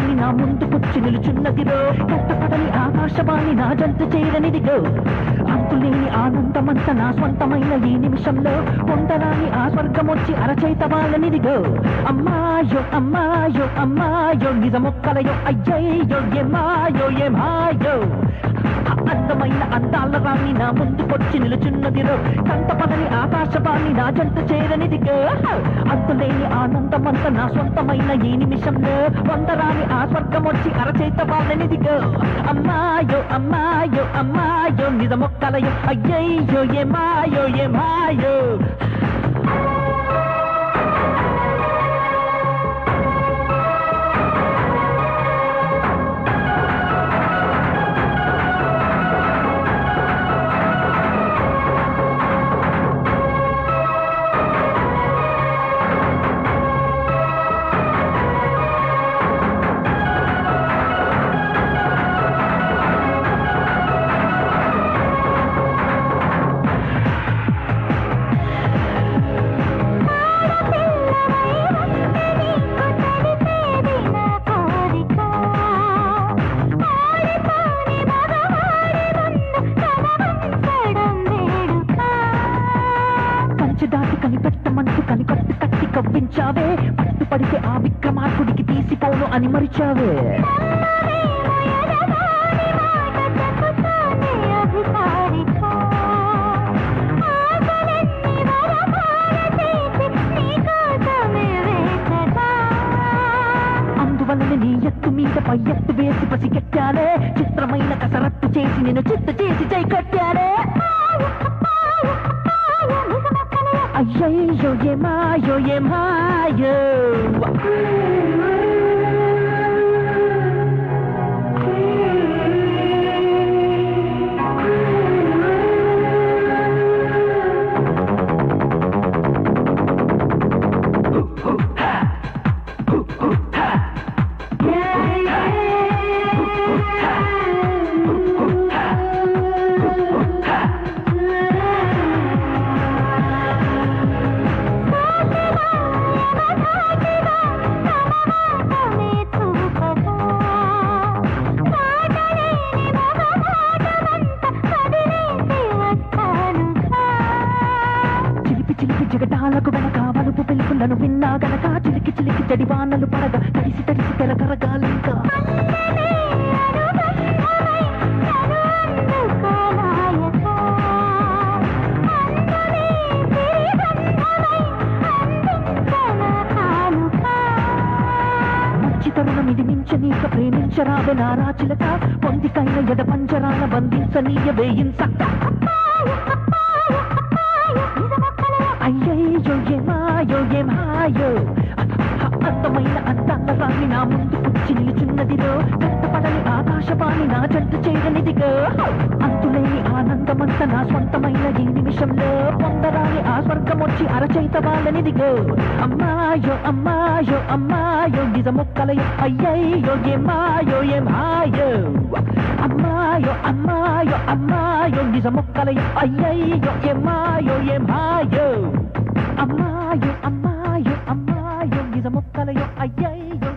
రాణి నా ముందుకొచ్చి నిలుచున్నదిరో. కష్టపడని ఆకాశవాణి నా జంతు చేరనిదిగో అంతులేని ఆనందమంత నా స్వంతమైన ఈ నిమిషంలో పొందరాని ఆ స్వర్గం వచ్చి అరచేత వాళ్ళనిదిగో అమ్మాయో అమ్మాయో అమ్మాయో నిజమొక్కలయో అయ్యయ్యో ఏమాయో ఏమాయో. అద్దమైన అందాల రాణి నా ముందుకొచ్చి నిలుచున్నదిరో కంటపడని ఆకాశవాణి నా జంట చేరనిదిగో అంతులేని ఆనందమంత నా సొంతమైన ఈ నిమిషంలో వందరాని ఆ స్వర్గం వచ్చి అరచేత వాళ్ళనిదిగో అమ్మాయో అమ్మాయో అమ్మాయో నిజమొక్కలయో అయ్యయ్యో ఏమాయో ఏమాయో. కంచె దాటి కనిపెట్టమంటూ కనికట్టు కట్టి కవ్వించావే. పట్టుపడితే ఆ విక్రమార్కుడికి తీసిపోను అని మరిచావే. అందువలన నీ ఎత్తు మీద పై ఎత్తు వేసి పసిగట్టాలే. చిత్రమైన కసరత్తు చేసి నేను చిత్త చేసి చేయి కట్టాలే అయ్యయ్యో ఏమాయో ఏమాయో చిలిపి చిలిపి వెనక వలుపు పిలుపులను విన్నా గనక చిలికి చిలికి తడి జడివానలు పడగా తడిసి తడిసి తెరకరగాలింకా మంచి తరుణం ఇది మించనీక ప్రేమించరావే నారా చిలక పొందికైన ఎద పంజరాన బంధించనీయ వేయించక్క అయ్యయ్యో ఏమాయో ఏమాయో. అందమైన అందాల రాణి నా ముందు కూర్చి నిలుచున్నదిలో కష్టపడని ఆకాశవాణి నా జంట చేయనిదిగో. అంతులేని ఆనందమంత నా స్వంతమైన ఈ నిమిషంలో. పొందరాని ఆ స్వర్గం వచ్చి అరచేత వాళ్ళనిదిగో అమ్మాయో అమ్మాయో అమ్మాయో నిజమొక్కలయో అయ్యయ్యో ఏమాయో ఏమాయో. అమ్మాయో అమ్మాయో అమ్మాయో. నిజమొక్కలయో అయ్యయ్యో ఏమాయో ఏమాయో అమ్మాయో అమ్మాయో అమ్మాయో నిజమొక్కలయో అయ్యయ్యో